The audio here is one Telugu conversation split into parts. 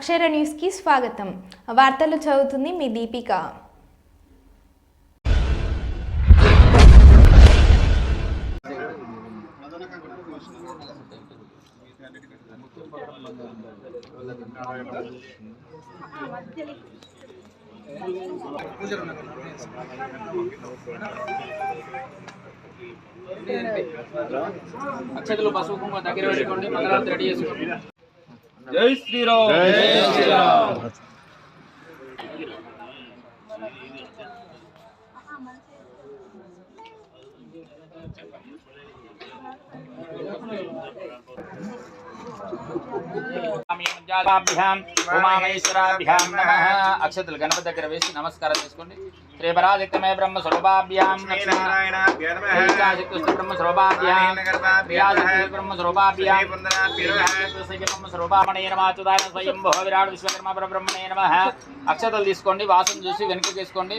అక్షర న్యూస్కి స్వాగతం. వార్తలు చదువుతుంది మీ దీపిక. అక్షతలు పసుపు కుంకుమ దగ్గర పెట్టుకోండి మంగళారతి రెడీ చేసుకోండి. జై శ్రీరామ్ ఉమామేశ్వరాభ్యాం నమ. అక్షతలు గణపతి దగ్గర వేసి నమస్కారం చేసుకోండి. శ్రీపరాదిక్తమే బ్రహ్మ స్వరూపాభ్యాం బ్రహ్మ స్వరూపాభ్యాం క్రియాశక్తి బ్రహ్మ స్వరూపాభ్యాం బ్రహ్మ స్వరూపామణే నమాచుదాయ స్వయం భవ విరాట్ విశ్వకర్మ నమ అక్షతలు తీసుకోండి వాసన చూసి వెనుక తీసుకోండి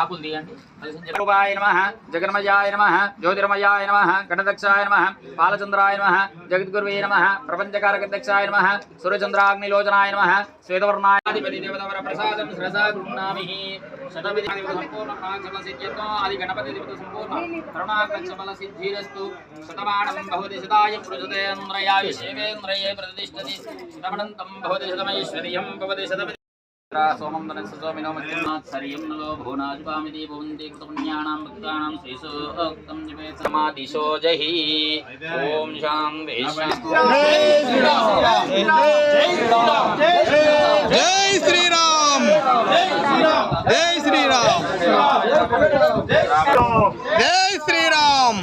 ఆకులు తీయండి. రూపాయ నమ జగన్మయాయ నమ జ్యోతిర్మయాయ నమ గణదక్షాయ నమ బాలచంద్రాయ నమ జగద్గురువే నమ ప్రపంచకారకదక్షాయ నమ సూర్యచంద్రాగ్నిలోచనాయ నమ శ్వేతవర్ణాధిపతి దేవతవర ప్రసాదం శ్రసా గృహ్ణామి శతవిధి సంపూర్ణ ప్రాంశమ సిద్ధ్యత్వం ఆది గణపతి దేవత సంపూర్ణ కరుణాకక్షబల సిద్ధిరస్తు శతమానం భవతి శతాయ పృజతేంద్రయాయ శేవేంద్రయే ప్రతిష్టతి. శతమనంతం భవతి శతమైశ్వర్యం భవతి శతమితి సోమం ధనస్సోమినో మధ్యమాత్సర్యం నలో భువనాజుపామితి భువంతి కృతపుణ్యానాం భక్తానాం శ్రీసోక్తం జపే సమాదిశో జహి ఓం శాంతి జై శ్రీరామ్ జై శ్రీరామ్ జై శ్రీరామ్.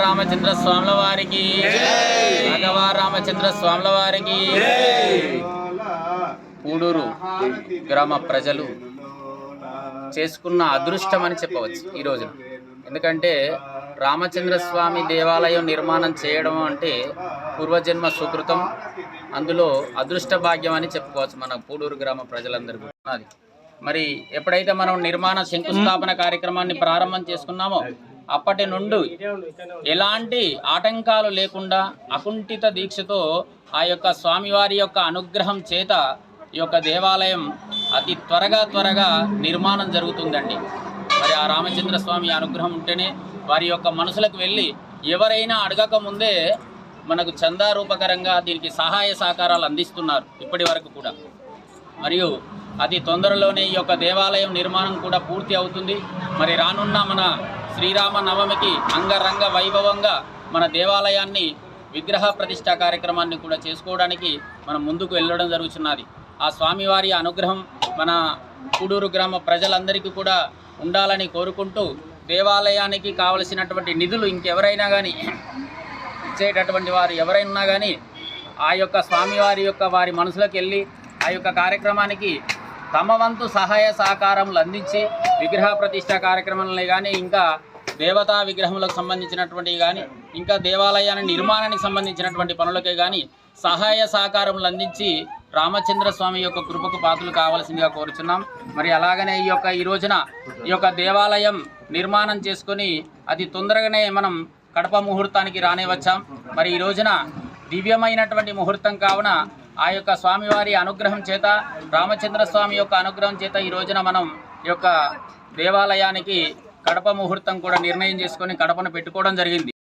రామచంద్ర స్వాముల వారికి భగవా రామచంద్ర స్వాముల వారికి పూడూరు గ్రామ ప్రజలు చేసుకున్న అదృష్టం అని చెప్పవచ్చు ఈ రోజున. ఎందుకంటే రామచంద్ర స్వామి దేవాలయం నిర్మాణం చేయడం అంటే పూర్వజన్మ సుకృతం. అందులో అదృష్ట భాగ్యం అని చెప్పుకోవచ్చు మన పూడూరు గ్రామ ప్రజలందరికీ. అది. మరి ఎప్పుడైతే మనం నిర్మాణ శంకుస్థాపన కార్యక్రమాన్ని ప్రారంభం చేసుకున్నామో అప్పటి నుండి ఎలాంటి ఆటంకాలు లేకుండా అకుంఠిత దీక్షతో ఆ యొక్క స్వామివారి యొక్క అనుగ్రహం చేత ఈ యొక్క దేవాలయం అతి త్వరగా త్వరగా నిర్మాణం జరుగుతుందండి. మరి ఆ రామచంద్ర స్వామి అనుగ్రహం ఉంటేనే వారి యొక్క మనసులకు వెళ్ళి ఎవరైనా అడగక ముందే మనకు చందారూపకరంగా దీనికి సహాయ సహకారాలు అందిస్తున్నారు ఇప్పటి వరకు కూడా. మరియు అతి తొందరలోనే ఈ యొక్క దేవాలయం నిర్మాణం కూడా పూర్తి అవుతుంది. మరి రానున్న మన శ్రీరామ నవమికి అంగరంగ వైభవంగా మన దేవాలయాన్ని విగ్రహ ప్రతిష్ట కార్యక్రమాన్ని కూడా చేసుకోవడానికి మనం ముందుకు వెళ్ళడం జరుగుతున్నది ఆ స్వామివారి అనుగ్రహం మన కూడూరు గ్రామ ప్రజలందరికీ కూడా ఉండాలని కోరుకుంటూ దేవాలయానికి కావలసినటువంటి నిధులు ఇంకెవరైనా కానీ ఇచ్చేటటువంటి వారు ఎవరైనా కానీ ఆ యొక్క స్వామివారి యొక్క వారి మనసులోకి వెళ్ళి ఆ యొక్క కార్యక్రమానికి తమ వంతు సహాయ సహకారములు అందించి విగ్రహ ప్రతిష్ట కార్యక్రమాలని కానీ ఇంకా దేవతా విగ్రహములకు సంబంధించినటువంటివి కానీ ఇంకా దేవాలయాన్ని నిర్మాణానికి సంబంధించినటువంటి పనులకే కానీ సహాయ సహకారములు అందించి రామచంద్ర స్వామి యొక్క కృపకు పాత్రలు కావాల్సిందిగా కోరుచున్నాం. మరి అలాగనే ఈ యొక్క ఈ రోజున ఈ యొక్క దేవాలయం నిర్మాణం చేసుకొని అతి తొందరగానే మనం కడప ముహూర్తానికి రానే వచ్చాం. మరి ఈ రోజున దివ్యమైనటువంటి ముహూర్తం కావున ఆ యొక్క స్వామివారి అనుగ్రహం చేత రామచంద్ర స్వామి యొక్క అనుగ్రహం చేత ఈ రోజున మనం ఈ యొక్క దేవాలయానికి కడప ముహూర్తం కూడా నిర్ణయం చేసుకొని కడపను పెట్టుకోవడం జరిగింది.